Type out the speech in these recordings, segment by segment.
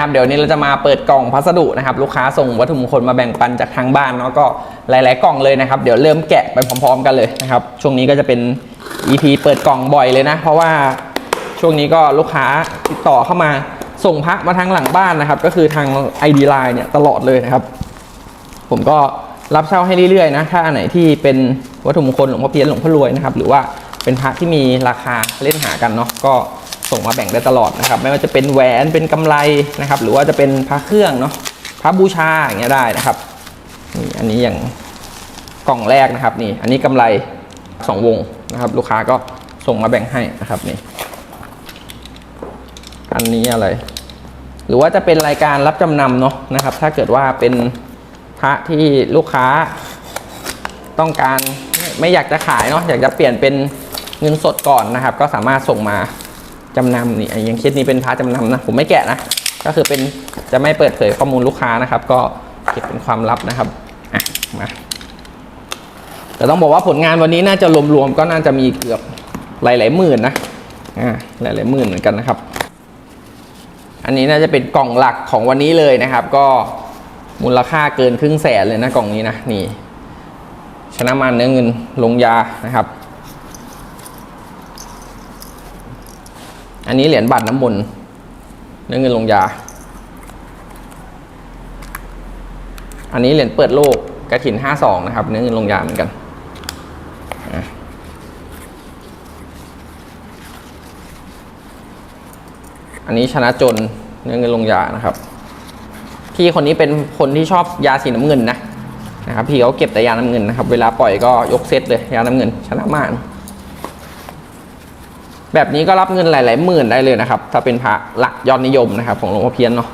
ครับเดี๋ยวนี้เราจะมาเปิดกล่องพัสดุนะครับลูกค้าส่งวัตถุมงคลมาแบ่งปันจากทางบ้านเนาะก็หลาย ๆ กล่องเลยนะครับ เดี๋ยวเริ่มแกะไปพร้อม ๆ กันเลยนะครับช่วงนี้ก็จะเป็น EP เปิดกล่องบ่อยเลยนะ เพราะว่าช่วงนี้ก็ลูกค้าติดต่อเข้ามาส่งพระมาทางหลังบ้านนะครับ ก็คือทาง ID Line เนี่ยตลอดเลยนะครับ ผมก็รับเช่าให้เรื่อย ๆ นะ ถ้าอันไหนที่เป็นวัตถุมงคลหลวงพ่อเพี้ยนหลวงพ่อรวยนะครับหรือว่าเป็นพระที่มีราคาเล่นหากันเนาะก็ ส่งมาแบ่งได้ตลอดนะครับ ไม่ว่าจะเป็นแหวนเป็นกำไรนะครับ หรือว่าจะเป็นพระเครื่องเนาะพระบูชาอย่างเงี้ยได้นะครับนี่อันนี้อย่างกล่องแรกนะครับนี่ อันนี้กำไรสองวงนะครับ ลูกค้าก็ส่งมาแบ่งให้นะครับนี่อันนี้อะไร หรือว่าจะเป็นรายการรับจำนำเนาะนะครับ ถ้าเกิดว่าเป็นพระที่ลูกค้าต้องการไม่อยากจะขายเนาะอยากจะเปลี่ยนเป็นเงินสดก่อนนะครับ ก็สามารถส่งมา จำนำนี่อย่างเคสนี้เป็นพระจำนำนะผมไม่แกะนะ ก็คือเป็นจะไม่เปิดเผยข้อมูลลูกค้านะครับ ก็เก็บเป็นความลับนะครับอะมาแต่ต้องบอกว่าผลงานวันนี้น่าจะรวมๆก็น่าจะมีเกือบหลายๆหมื่นนะอ่าหลายๆหมื่นเหมือนกันนะครับ อันนี้น่าจะเป็นกล่องหลักของวันนี้เลยนะครับ ก็มูลค่าเกินครึ่งแสนเลยนะกล่องนี้นะนี่ ชนะมานเนื้อเงินลงยานะครับ อันนี้เหรียญบาทน้ำมนต์เนื้อเงินลงยา อันนี้เหรียญเปิดโลกกระถินห้าสองนะครับ เนื้อเงินลงยาเหมือนกันอันนี้ชนะจนเนื้อเงินลงยานะครับ พี่คนนี้เป็นคนที่ชอบยาสีน้ำเงินนะนะครับ พี่เขาเก็บแต่ยาน้ำเงินนะครับ เวลาปล่อยก็ยกเซตเลยยาน้ำเงินชนะมาน แบบนี้ก็รับเงินหลายๆหมื่นได้เลยนะครับ ถ้าเป็นพระหลักยอดนิยมนะครับ ของหลวงพ่อเพี้ยนเนาะ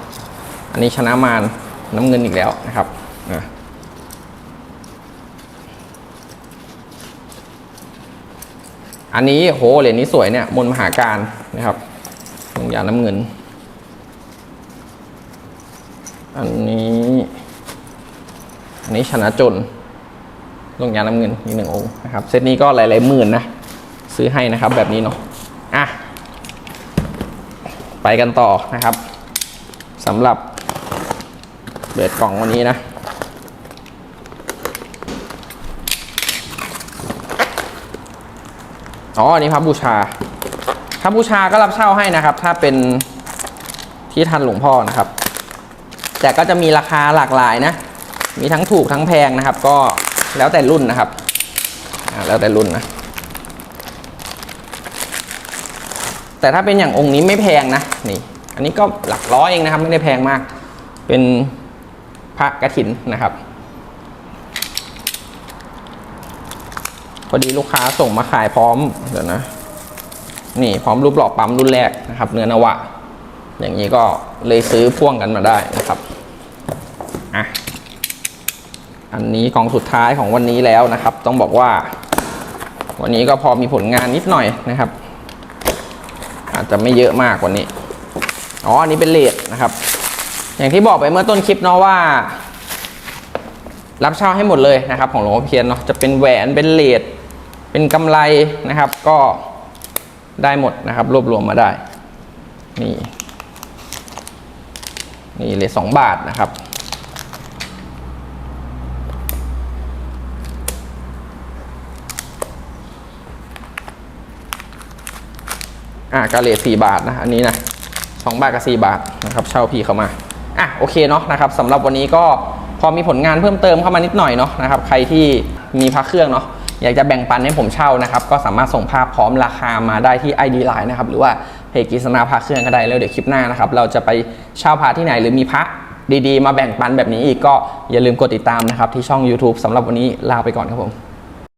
อันนี้ชนะมารน้ำเงินอีกแล้วนะครับอันนี้โหเหรียญนี้สวยเนี่ยมนมหาการนะครับลงยาน้ำเงิน อันนี้อันนี้ชนะจนลงยาน้ำเงินอีกหนึ่งองค์นะครับเซตนี้ก็หลายๆหมื่นนะซื้อให้นะครับแบบนี้เนาะ อะ ไปกันต่อนะครับสำหรับเบิดกล่องวันนี้นะ อ๋อ อันนี้พระบูชาพระบูชาก็รับเช่าให้นะครับ ถ้าเป็นที่ทันหลวงพ่อนะครับ แต่ก็จะมีราคาหลากหลายนะ มีทั้งถูกทั้งแพงนะครับ ก็แล้วแต่รุ่นนะครับ แล้วแต่รุ่นนะ แต่ถ้าเป็นอย่างองค์นี้ไม่แพงนะนี่ อันนี้ก็หลักร้อยเองนะครับ ไม่ได้แพงมาก เป็นพระกฐินนะครับ พอดีลูกค้าส่งมาขายพร้อมเดี๋ยวนะนี่พร้อมรูปหล่อปั๊มรุ่นแรกนะครับ เนื้อนวะ อย่างนี้ก็เลยซื้อพ่วงกันมาได้นะครับอะอันนี้กองสุดท้ายของวันนี้แล้วนะครับ ต้องบอกว่า วันนี้ก็พอมีผลงานนิดหน่อยนะครับ จจะไม่เยอะมากกว่านี้ อ๋อ อันนี้เป็นเลทนะครับ อย่างที่บอกไปเมื่อต้นคลิปเนาะว่า รับเช่าให้หมดเลยนะครับ ของหลวงพ่อเพียนเนาะ จะเป็นแหวน เป็นเลทเป็นกำไรนะครับ ก็ได้หมดนะครับ รวบรวมมาได้ นี่ นี่เลทสองบาทนะครับ อะกาเลทสี่บาทนะอันนี้นะสองบาทกับสี่บาทนะครับเช่าพี่เข้ามาอะโอเคเนาะนะครับสำหรับวันนี้ก็พอมีผลงานเพิ่มเติมเข้ามานิดหน่อยเนาะนะครับใครที่มีพระเครื่องเนาะอยากจะแบ่งปันให้ผมเช่านะครับ ก็สามารถส่งภาพพร้อมราคามาได้ที่ ID Line นะครับ หรือว่าเพจกิษณาพระเครื่องก็ได้แล้วเดี๋ยวคลิปหน้านะครับ เราจะไปเช่าพระที่ไหนหรือมีพระดีๆ มาแบ่งปันแบบนี้อีกก็อย่าลืมกดติดตามนะครับ ที่ช่อง YouTube สำหรับวันนี้ลาไปก่อนครับผม